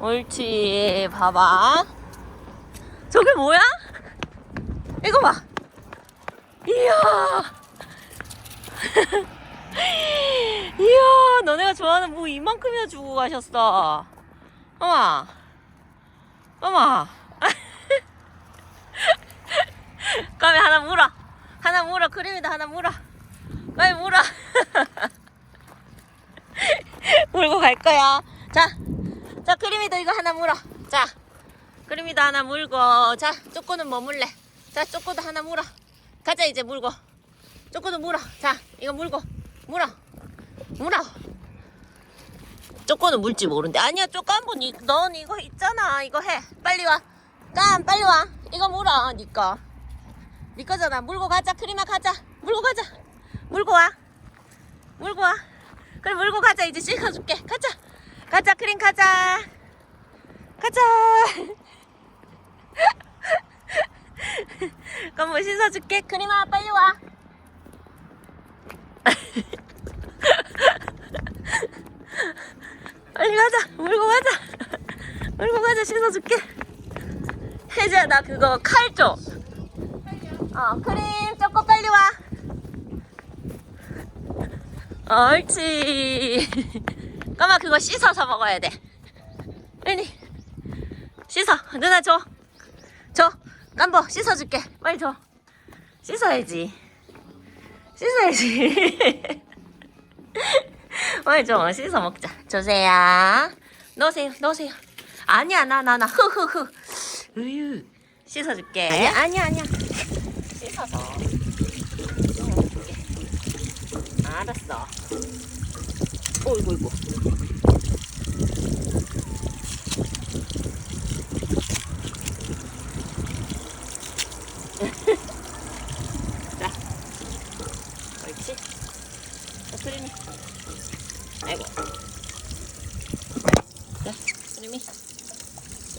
옳지. 봐봐. 저게 뭐야? 이거 봐. 이야. 이야, 너네가 좋아하는 무 이만큼이나 주고 가셨어. 어마. 어마. 까미 하나 물어. 하나 물어. 크림이다 하나 물어. 까미 물어. 물고 갈 거야. 크림이도 이거 하나 물어. 자, 크림이도 하나 물고. 자, 쪼꼬는 뭐 물래? 자, 쪼꼬도 하나 물어. 가자 이제 물고. 쪼꼬도 물어. 자, 이거 물고. 물어. 물어. 쪼꼬는 물지 모른대. 아니야, 쪼꼬 한번 이- 넌 이거 있잖아. 이거 해. 빨리 와. 깜, 빨리 와. 이거 물어, 니 거. 니 거잖아. 물고 가자. 크림아 가자. 물고 가자. 물고 와. 물고 와. 그래, 물고 가자. 이제 씻어줄게. 가자. 가자, 크림 가자. 가자. 그럼 뭐 씻어줄게. 크림아, 빨리 와. 빨리 가자. 물고 가자. 물고 가자. 씻어줄게. 혜지야, 나 그거 칼 줘. 어, 크림, 쪼꼬 빨리 와. 옳지. 까마 그거 씻어서 먹어야 돼. 빨리. 씻어. 누나 줘. 줘. 깜보 씻어줄게. 빨리 줘. 씻어야지. 씻어야지. 빨리 줘. 씻어 먹자. 주세요. 넣으세요. 넣으세요. 아니야, 나, 나, 나. 흐흐흐. 으유. 씻어줄게. 아니야, 아니야, 아니야. 씻어서. 넣어줄게. 알았어. 어이구, 이구. 자, 크림이. 아이고. 자, 크림이.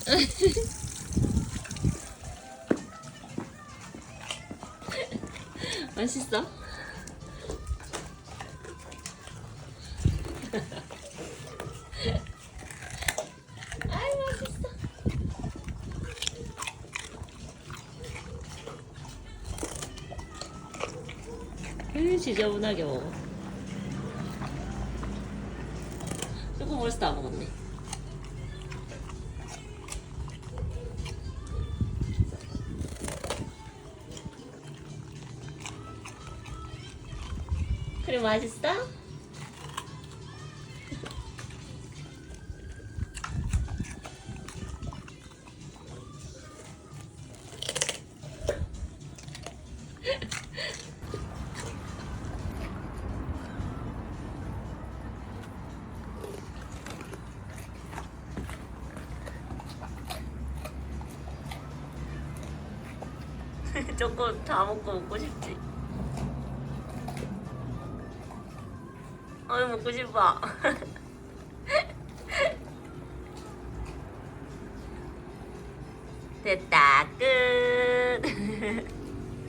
맛있어? 아이 맛있어. 으 지저분하게 먹어. 벌써 다 먹었네. 그래 맛있어? 조금 다 먹고 먹고 싶지. 어이 먹고 싶어. 됐다 끝.